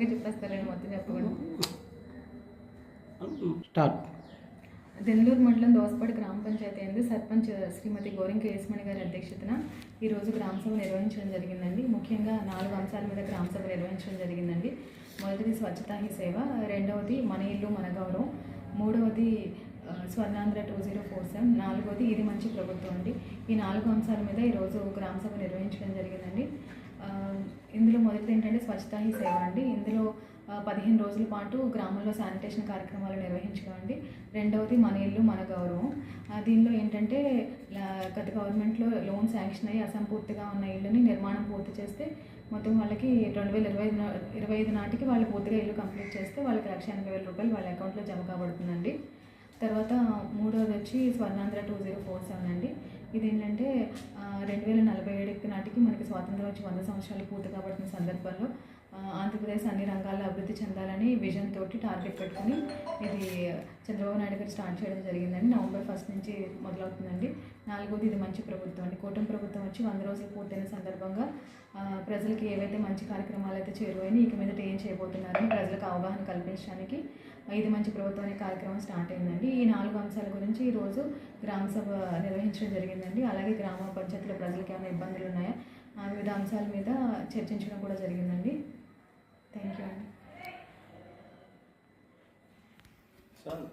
గా చెప్పేస్తారండి మొత్తం చెప్పకుండా దెందూరు మండలం దోసపాడు గ్రామ పంచాయతీ అందు సర్పంచ్ శ్రీమతి గోరింక కేసుమణి గారి అధ్యక్షతన ఈరోజు గ్రామసభ నిర్వహించడం జరిగిందండి. ముఖ్యంగా నాలుగు అంశాల మీద గ్రామసభ నిర్వహించడం జరిగిందండి. మొదటిది స్వచ్ఛతా హీ సేవ రెండవది మన ఇల్లు మన గౌరవం మూడవది Swarnandhra two zero four seven నాలుగవది ఇది మంచి ప్రభుత్వం అండి. ఈ నాలుగు అంశాల మీద ఈరోజు గ్రామసభ నిర్వహించడం జరిగిందండి. మొదటిది ఏంటంటే స్వచ్ఛత హీ సేవ అండి. ఇందులో పదిహేను రోజుల పాటు గ్రామంలో శానిటేషన్ కార్యక్రమాలు నిర్వహించుకోండి రెండవది మన ఇల్లు మన గౌరవం. దీనిలో ఏంటంటే గత గవర్నమెంట్లో లోన్ శాంక్షన్ అయ్యి అసంపూర్తిగా ఉన్న ఇల్లుని నిర్మాణం పూర్తి చేస్తే మొత్తం వాళ్ళకి రెండు వేల ఇరవై ఐదు ఇరవై ఐదు నాటికి వాళ్ళు పూర్తిగా ఇల్లు కంప్లీట్ చేస్తే వాళ్ళకి లక్ష ఎనభై వేల రూపాయలు వాళ్ళ అకౌంట్లో జమ కాబడుతుందండి. తర్వాత మూడోది వచ్చి Swarnandhra two zero four seven అండి. ఇదేంటంటే రెండు వేల నలభై ఏడు నాటికి మనకి స్వాతంత్రం వచ్చి వంద సంవత్సరాలు పూర్తి కాబట్టిన సందర్భంలో ఆంధ్రప్రదేశ్ అన్ని రంగాల్లో అభివృద్ధి చెందాలని విజన్ తోటి టార్గెట్ పెట్టుకొని ఇది చంద్రబాబు నాయుడు గారు స్టార్ట్ చేయడం జరిగిందండి. నవంబర్ ఫస్ట్ నుంచి మొదలవుతుందండి. నాలుగోది ఇది మంచి ప్రభుత్వం అండి. కూటమి ప్రభుత్వం వచ్చి వంద రోజులు పూర్తయిన సందర్భంగా ప్రజలకి ఏవైతే మంచి కార్యక్రమాలు అయితే చేరువైనా ఇక మీదట ఏం చేయబోతున్నారని ప్రజలకు అవగాహన కల్పించడానికి ఇది మంచి ప్రభుత్వం అనే కార్యక్రమం స్టార్ట్ అయిందండి. ఈ నాలుగు అంశాల గురించి ఈరోజు గ్రామ సభ నిర్వహించడం జరిగిందండి. అలాగే గ్రామ పంచాయతీలో ప్రజలకు ఏమైనా ఇబ్బందులు ఉన్నాయా? ఆ వివిధ అంశాల మీద చర్చించడం కూడా జరిగిందండి. థ్యాంక్ యూ అండి సార్